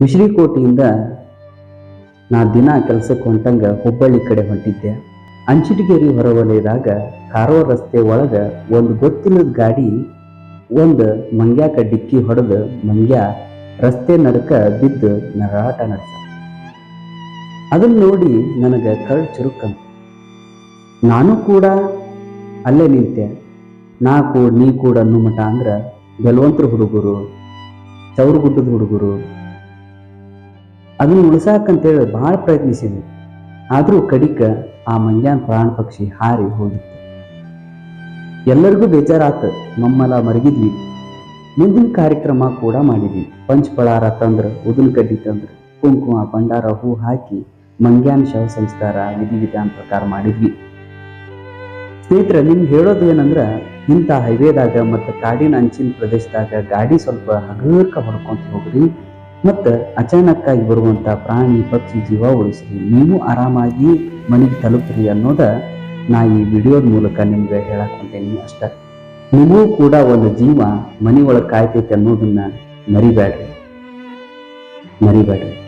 ವಿಶ್ರೀಕೋಟೆಯಿಂದ ನಾ ದಿನ ಕೆಲಸಕ್ಕೆ ಹೊಂಟಂಗ ಹುಬ್ಬಳ್ಳಿ ಕಡೆ ಹೊಂಟಿದ್ದೆ. ಅಂಚಿಟಗೇರಿ ಹೊರವಲಯದಾಗ ಕಾರವಾರ ರಸ್ತೆ ಒಳಗೆ ಒಂದು ಗೊತ್ತಿಲ್ಲದ ಗಾಡಿ, ಒಂದು ಮಂಗ್ಯಾಕ ಡಿಕ್ಕಿ ಹೊಡೆದು ಮಂಗ್ಯ ರಸ್ತೆ ನಡಕ ಬಿದ್ದು ನರಾಟ ನಡೆಸ. ಅದನ್ನ ನೋಡಿ ನನಗೆ ಕಳ್ ಚುರುಕಂತ. ನಾನು ಕೂಡ ಅಲ್ಲೇ ನಿಂತೆ. ನಾ ಕೂಡ, ನೀ ಕೂಡ ಅನ್ನೋ ಮಠ ಅಂದ್ರೆ ಬೆಲವಂತರ ಹುಡುಗರು, ಚೌರುಗುಡ್ಡದ ಹುಡುಗರು ಅದನ್ನ ಉಳಿಸಾಕಂತೇಳಿ ಬಹಳ ಪ್ರಯತ್ನಿಸಿದ್ವಿ. ಆದರೂ ಕಡಿಕ ಆ ಮಂಗ್ಯಾನ್ ಪ್ರಾಣ ಪಕ್ಷಿ ಹಾರಿ ಹೋಗಿತ್ತು. ಎಲ್ಲರಿಗೂ ಬೇಜಾರಾತ ಮಮ್ಮಲ ಮರಗಿದ್ವಿ. ಮುಂದಿನ ಕಾರ್ಯಕ್ರಮ ಕೂಡ ಮಾಡಿದ್ವಿ. ಪಂಚಪಳಾರ ತಂದ್ರ, ಉದಿನ ಕಡ್ಡಿ ತಂದ್ರ, ಕುಂಕುಮ, ಭಂಡಾರ, ಹೂ ಹಾಕಿ ಮಂಗ್ಯಾನ್ ಶವ ಸಂಸ್ಕಾರ ವಿಧಿ ವಿಧಾನ ಪ್ರಕಾರ ಮಾಡಿದ್ವಿ. ಸ್ನೇಹಿತರೆ, ನಿಮ್ಗೆ ಹೇಳೋದು ಏನಂದ್ರ, ಇಂಥ ಹೈವೇದಾಗ ಮತ್ತು ಕಾಡಿನ ಅಂಚಿನ ಪ್ರದೇಶದಾಗ ಗಾಡಿ ಸ್ವಲ್ಪ ಹಗರ್ಕ ಹೊಡ್ಕೊಂತ ಹೋಗ್ರಿ. ಮತ್ತು ಅಚಾನಕ್ಕಾಗಿ ಬರುವಂಥ ಪ್ರಾಣಿ, ಪಕ್ಷಿ, ಜೀವ ಉಳಿಸ್ರಿ. ನೀವು ಆರಾಮಾಗಿ ಮನೆಗೆ ತಲುಪ್ರಿ ಅನ್ನೋದ ನಾ ಈ ವಿಡಿಯೋದ ಮೂಲಕ ನಿಮ್ಗೆ ಹೇಳಕೊಂತೀನಿ ಅಷ್ಟ. ನಿಮಗೂ ಕೂಡ ಒಂದು ಜೀವ ಮನೆ ಒಳಗೆ ಕಾಯ್ತೈತೆ ಅನ್ನೋದನ್ನ ಮರಿಬೇಡ್ರಿ. ಮರಿಬೇಡ್ರಿ.